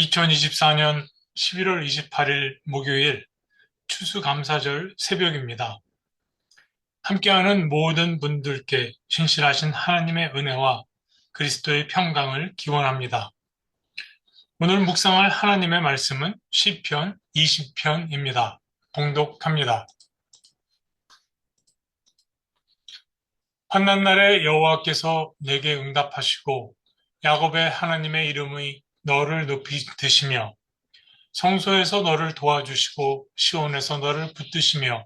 2024년 11월 28일 목요일 추수감사절 새벽입니다. 함께하는 모든 분들께 신실하신 하나님의 은혜와 그리스도의 평강을 기원합니다. 오늘 묵상할 하나님의 말씀은 시편 20편입니다. 봉독합니다. 환난 날에 여호와께서 내게 응답하시고 야곱의 하나님의 이름의 너를 높이 드시며 성소에서 너를 도와주시고 시온에서 너를 붙드시며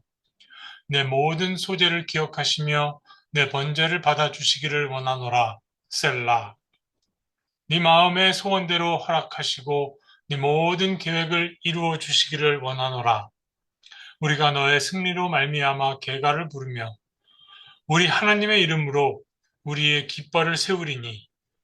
내 모든 소재를 기억하시며 내 번제를 받아주시기를 원하노라. 셀라. 네 마음의 소원대로 허락하시고 네 모든 계획을 이루어 주시기를 원하노라. 우리가 너의 승리로 말미암아 개가를 부르며 우리 하나님의 이름으로 우리의 깃발을 세우리니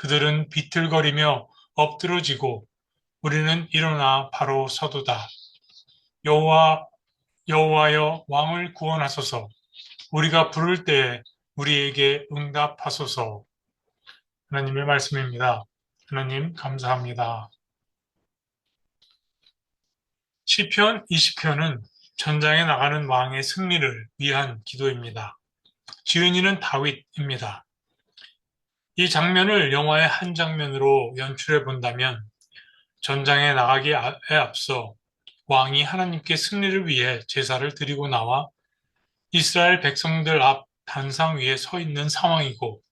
그들은 비틀거리며 엎드러지고 우리는 일어나 바로 서도다. 여호와 여호와여 왕을 구원하소서. 우리가 부를 때에 우리에게 응답하소서. 하나님의 말씀입니다. 하나님 감사합니다. 시편 20편은 전장에 나가는 왕의 승리를 위한 기도입니다. 지은이는 다윗입니다. 이 장면을 영화의 한 장면으로 연출해 본다면 전장에 나가기에 앞서 왕이 하나님께 승리를 위해 제사를 드리고 나와 이스라엘 백성들 앞 단상 위에 서 있는 상황이고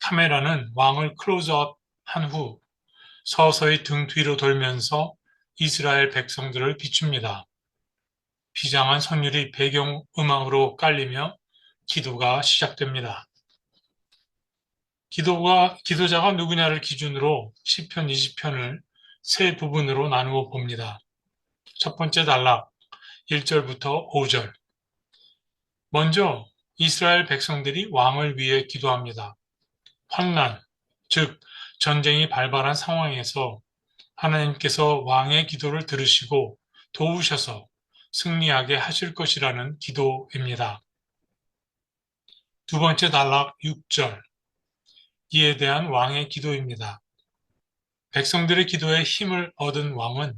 카메라는 왕을 클로즈업 한 후 서서히 등 뒤로 돌면서 이스라엘 백성들을 비춥니다. 비장한 선율이 배경 음악으로 깔리며 기도가 시작됩니다. 기도가, 기도자가 누구냐를 기준으로 10편, 20편을 세 부분으로 나누어 봅니다. 첫 번째 단락, 1절부터 5절. 먼저 이스라엘 백성들이 왕을 위해 기도합니다. 환난, 즉 전쟁이 발발한 상황에서 하나님께서 왕의 기도를 들으시고 도우셔서 승리하게 하실 것이라는 기도입니다. 두 번째 단락 6절. 이에 대한 왕의 기도입니다. 백성들의 기도에 힘을 얻은 왕은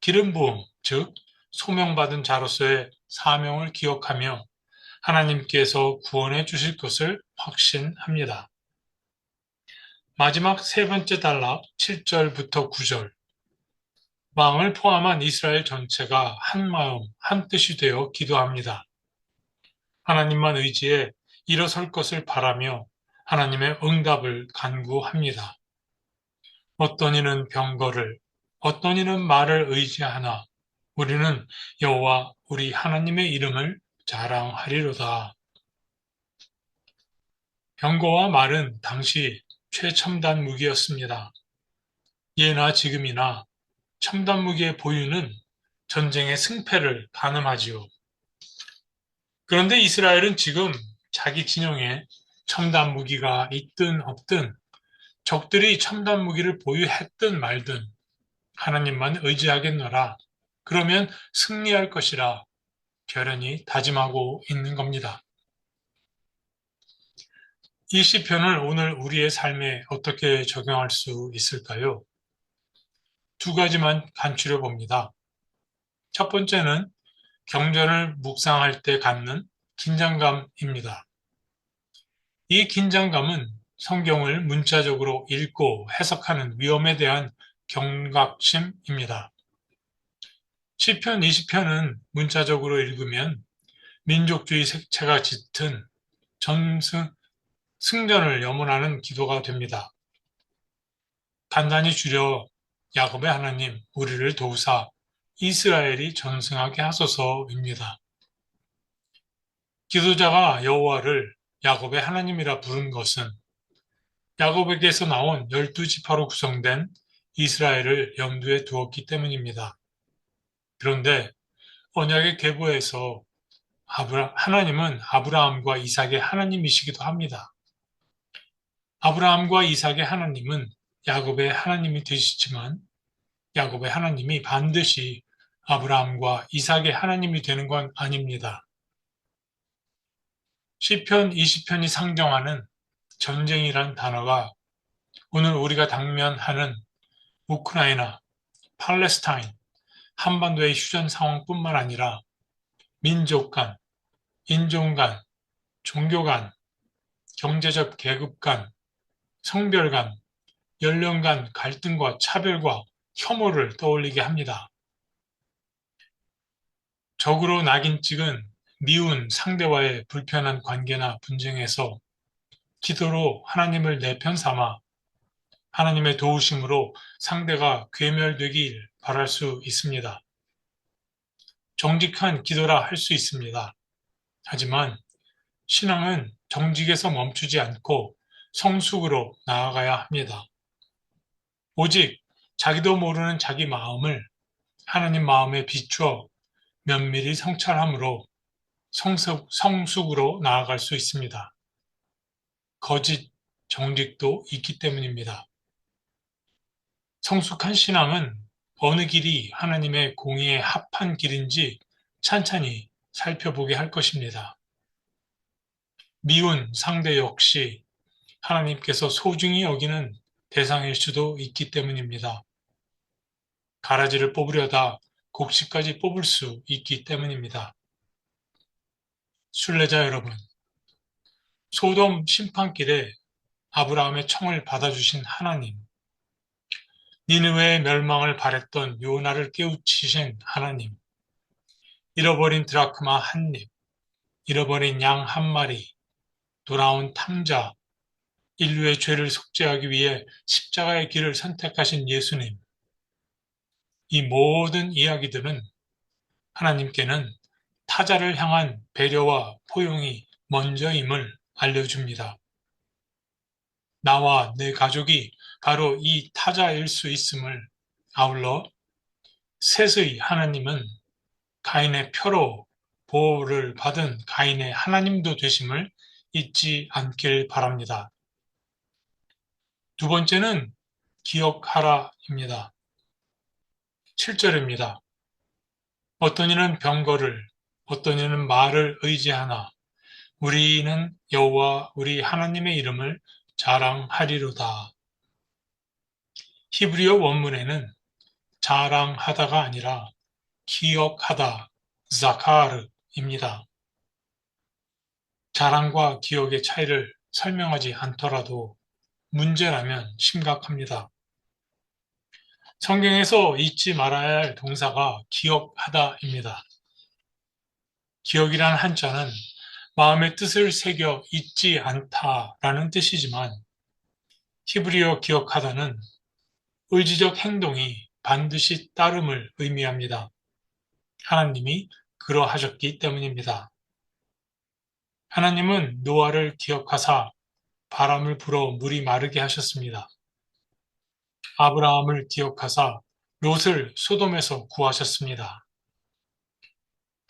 기름 부음, 즉 소명받은 자로서의 사명을 기억하며 하나님께서 구원해 주실 것을 확신합니다. 마지막 세 번째 단락 7절부터 9절 왕을 포함한 이스라엘 전체가 한 마음, 한 뜻이 되어 기도합니다. 하나님만 의지해 일어설 것을 바라며 하나님의 응답을 간구합니다. 어떤 이는 병거를, 어떤 이는 말을 의지하나 우리는 여호와 우리 하나님의 이름을 자랑하리로다. 병거와 말은 당시 최첨단 무기였습니다. 예나 지금이나 첨단 무기의 보유는 전쟁의 승패를 가늠하지요. 그런데 이스라엘은 지금 자기 진영에 첨단 무기가 있든 없든 적들이 첨단 무기를 보유했든 말든 하나님만 의지하겠노라. 그러면 승리할 것이라 결연히 다짐하고 있는 겁니다. 이 시편을 오늘 우리의 삶에 어떻게 적용할 수 있을까요? 두 가지만 간추려 봅니다. 첫 번째는 경전을 묵상할 때 갖는 긴장감입니다. 이 긴장감은 성경을 문자적으로 읽고 해석하는 위험에 대한 경각심입니다. 시편 20편은 문자적으로 읽으면 민족주의 색채가 짙은 전승, 승전을 염원하는 기도가 됩니다. 간단히 줄여 야곱의 하나님, 우리를 도우사 이스라엘이 전승하게 하소서입니다. 기도자가 여호와를 야곱의 하나님이라 부른 것은 야곱에게서 나온 열두 지파로 구성된 이스라엘을 염두에 두었기 때문입니다. 그런데 언약의 계보에서 아브라, 하나님은 아브라함과 이삭의 하나님이시기도 합니다. 아브라함과 이삭의 하나님은 야곱의 하나님이 되시지만 야곱의 하나님이 반드시 아브라함과 이삭의 하나님이 되는 건 아닙니다. 시편 20편이 상정하는 전쟁이란 단어가 오늘 우리가 당면하는 우크라이나, 팔레스타인, 한반도의 휴전 상황뿐만 아니라 민족 간, 인종 간, 종교 간, 경제적 계급 간, 성별 간, 연령 간 갈등과 차별과 혐오를 떠올리게 합니다. 적으로 낙인 찍은 미운 상대와의 불편한 관계나 분쟁에서 기도로 하나님을 내 편 삼아 하나님의 도우심으로 상대가 괴멸되길 바랄 수 있습니다. 정직한 기도라 할 수 있습니다. 하지만 신앙은 정직에서 멈추지 않고 성숙으로 나아가야 합니다. 오직 자기도 모르는 자기 마음을 하나님 마음에 비추어 면밀히 성찰함으로 성숙, 성숙으로 나아갈 수 있습니다. 거짓 정직도 있기 때문입니다. 성숙한 신앙은 어느 길이 하나님의 공의에 합한 길인지 찬찬히 살펴보게 할 것입니다. 미운 상대 역시 하나님께서 소중히 여기는 대상일 수도 있기 때문입니다. 가라지를 뽑으려다 곡식까지 뽑을 수 있기 때문입니다. 순례자 여러분, 소돔 심판길에 아브라함의 청을 받아주신 하나님, 니느웨의 멸망을 바랬던 요나를 깨우치신 하나님, 잃어버린 드라크마 한 입, 잃어버린 양 한 마리, 돌아온 탐자, 인류의 죄를 속죄하기 위해 십자가의 길을 선택하신 예수님. 이 모든 이야기들은 하나님께는 타자를 향한 배려와 포용이 먼저임을 알려줍니다. 나와 내 가족이 바로 이 타자일 수 있음을 아울러 셋의 하나님은 가인의 표로 보호를 받은 가인의 하나님도 되심을 잊지 않길 바랍니다. 두 번째는 기억하라입니다. 7절입니다. 어떤 이는 병거를, 어떤 이는 말을 의지하나 우리는 여호와 우리 하나님의 이름을 자랑하리로다. 히브리어 원문에는 자랑하다가 아니라 기억하다, 자카르입니다. 자랑과 기억의 차이를 설명하지 않더라도 문제라면 심각합니다. 성경에서 잊지 말아야 할 동사가 기억하다입니다. 기억이란 한자는 마음의 뜻을 새겨 잊지 않다라는 뜻이지만 히브리어 기억하다는 의지적 행동이 반드시 따름을 의미합니다. 하나님이 그러하셨기 때문입니다. 하나님은 노아를 기억하사 바람을 불어 물이 마르게 하셨습니다. 아브라함을 기억하사 롯을 소돔에서 구하셨습니다.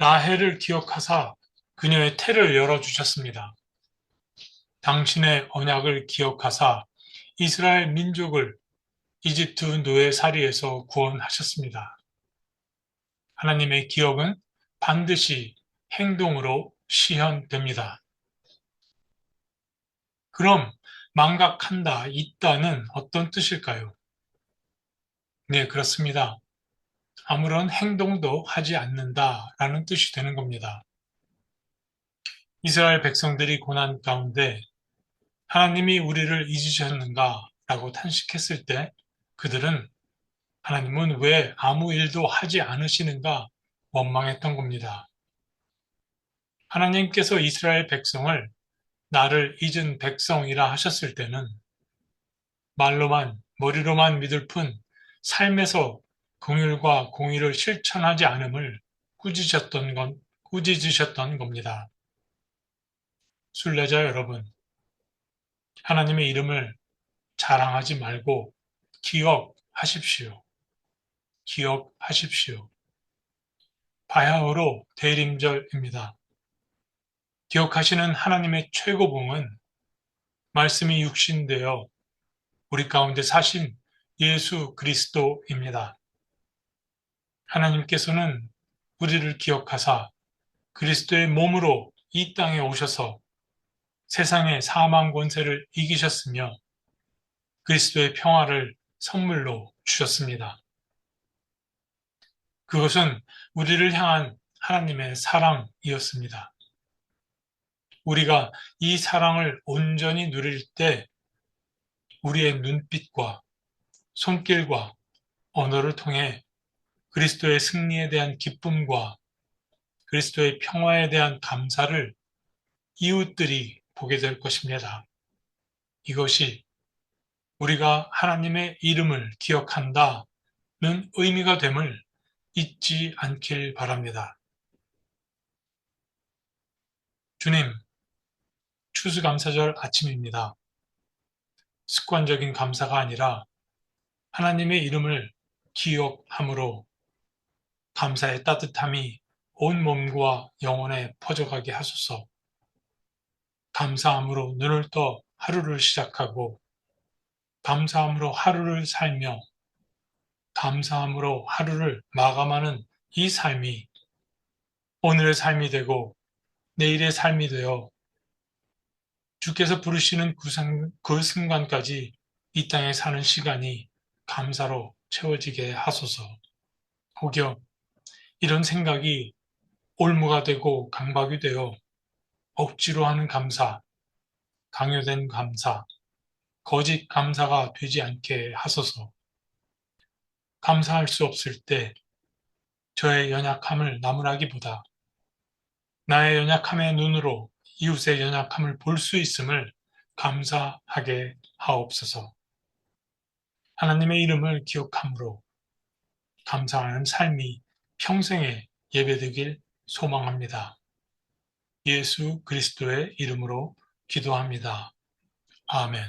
라헬을 기억하사 그녀의 태를 열어주셨습니다. 당신의 언약을 기억하사 이스라엘 민족을 이집트 노예살이에서 구원하셨습니다. 하나님의 기억은 반드시 행동으로 시현됩니다. 그럼 망각한다, 있다는 어떤 뜻일까요? 네, 그렇습니다. 아무런 행동도 하지 않는다라는 뜻이 되는 겁니다. 이스라엘 백성들이 고난 가운데 하나님이 우리를 잊으셨는가 라고 탄식했을 때 그들은 하나님은 왜 아무 일도 하지 않으시는가 원망했던 겁니다. 하나님께서 이스라엘 백성을 나를 잊은 백성이라 하셨을 때는 말로만, 머리로만 믿을 뿐 삶에서 공율과 공의를 실천하지 않음을 꾸짖으셨던 건, 꾸짖으셨던 겁니다. 순례자 여러분, 하나님의 이름을 자랑하지 말고 기억, 기억하십시오. 기억하십시오. 바야흐로 대림절입니다. 기억하시는 하나님의 최고봉은 말씀이 육신되어 우리 가운데 사신 예수 그리스도입니다. 하나님께서는 우리를 기억하사 그리스도의 몸으로 이 땅에 오셔서 세상의 사망 권세를 이기셨으며 그리스도의 평화를 선물로 주셨습니다. 그것은 우리를 향한 하나님의 사랑이었습니다. 우리가 이 사랑을 온전히 누릴 때 우리의 눈빛과 손길과 언어를 통해 그리스도의 승리에 대한 기쁨과 그리스도의 평화에 대한 감사를 이웃들이 보게 될 것입니다. 이것이 우리가 하나님의 이름을 기억한다는 의미가 됨을 잊지 않길 바랍니다. 주님, 추수감사절 아침입니다. 습관적인 감사가 아니라 하나님의 이름을 기억함으로 감사의 따뜻함이 온 몸과 영혼에 퍼져가게 하소서. 감사함으로 눈을 떠 하루를 시작하고 감사함으로 하루를 살며 감사함으로 하루를 마감하는 이 삶이 오늘의 삶이 되고 내일의 삶이 되어 주께서 부르시는 그, 상, 그 순간까지 이 땅에 사는 시간이 감사로 채워지게 하소서. 혹여 이런 생각이 올무가 되고 강박이 되어 억지로 하는 감사, 강요된 감사, 거짓 감사가 되지 않게 하소서. 감사할 수 없을 때 저의 연약함을 나무라기보다 나의 연약함의 눈으로 이웃의 연약함을 볼 수 있음을 감사하게 하옵소서. 하나님의 이름을 기억함으로 감사하는 삶이 평생에 예배되길 소망합니다. 예수 그리스도의 이름으로 기도합니다. 아멘.